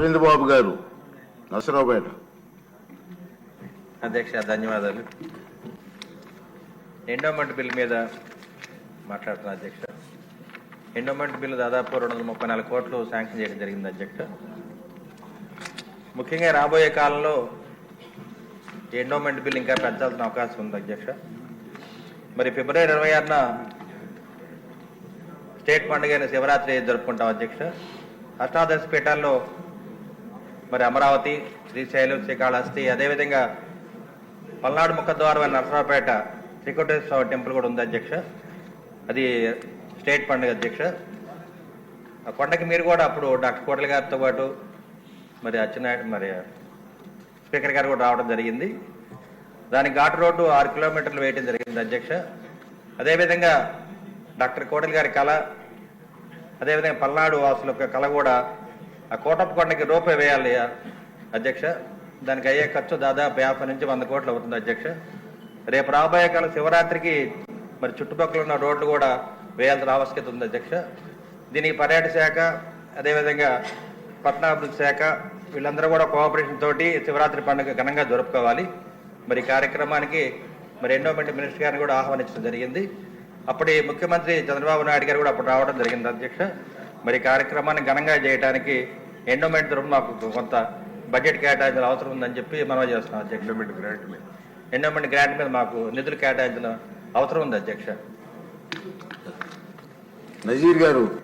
అరవింద్ బాబు గారు. నసరావుపేట అధ్యక్ష ధన్యవాదాలు. ఎండోమెంట్ బిల్ మీద మాట్లాడుతున్నా అధ్యక్ష. ఎండోమెంట్ బిల్లు దాదాపు రెండు వందల ముప్పై నాలుగు కోట్లు శాంక్షన్ చేయడం జరిగింది అధ్యక్ష. ముఖ్యంగా రాబోయే కాలంలో ఎండోమెంట్ బిల్ ఇంకా పెంచాల్సిన అవకాశం ఉంది అధ్యక్ష. మరి ఫిబ్రవరి ఇరవై ఆరున స్టేట్ పండుగ అయిన శివరాత్రి జరుపుకుంటాం అధ్యక్ష. అష్టాదశ పీఠాల్లో మరి అమరావతి శ్రీశైలం శ్రీకాళహస్తి అదేవిధంగా పల్నాడు ముఖద్వారం అయిన నరసరావుపేట శ్రీకోటేశ్వర స్వామి టెంపుల్ కూడా ఉంది అధ్యక్ష. అది స్టేట్ పండుగ అధ్యక్ష. ఆ కొండకి మీరు కూడా అప్పుడు డాక్టర్ కోటల గారితో పాటు మరి అచ్చెన్నాయుడు మరి స్పీకర్ గారు కూడా రావడం జరిగింది. దానికి ఘాటు రోడ్డు ఆరు కిలోమీటర్లు వేయడం జరిగింది అధ్యక్ష. అదేవిధంగా డాక్టర్ కోటల్ గారి కళ అదేవిధంగా పల్నాడు వాసుల యొక్క కళ కూడా ఆ కోటప్ప కొండకి రూపాయి వేయాలి అధ్యక్ష. దానికి అయ్యే ఖర్చు దాదాపు యాభై నుంచి వంద కోట్లు అవుతుంది అధ్యక్ష. రేపు రాబోయే కాలం శివరాత్రికి మరి చుట్టుపక్కల ఉన్న రోడ్లు కూడా వేయాల్సిన ఆవశ్యకత ఉంది అధ్యక్ష. దీనికి పర్యాటక శాఖ అదేవిధంగా పట్టణాభివృద్ధి శాఖ వీళ్ళందరూ కూడా కోఆపరేషన్ తోటి శివరాత్రి పండుగ ఘనంగా జరుపుకోవాలి. మరి కార్యక్రమానికి మరి ఎండోమెంట్ మినిస్టర్ గారిని కూడా ఆహ్వానించడం జరిగింది. అప్పటి ముఖ్యమంత్రి చంద్రబాబు నాయుడు గారు కూడా అప్పుడు రావడం జరిగింది అధ్యక్ష. మరి కార్యక్రమాన్ని ఘనంగా చేయడానికి ఎండోమెంట్ తరఫున మాకు కొంత బడ్జెట్ కేటాయించిన అవసరం ఉందని చెప్పి మనం చేస్తున్నాం అధ్యక్ష. ఎండోమెంట్ గ్రాంట్ మీద. ఎండోమెంట్ గ్రాంట్ మీద మాకు నిధులు కేటాయించిన అవసరం ఉంది అధ్యక్ష. నజీర్ గారు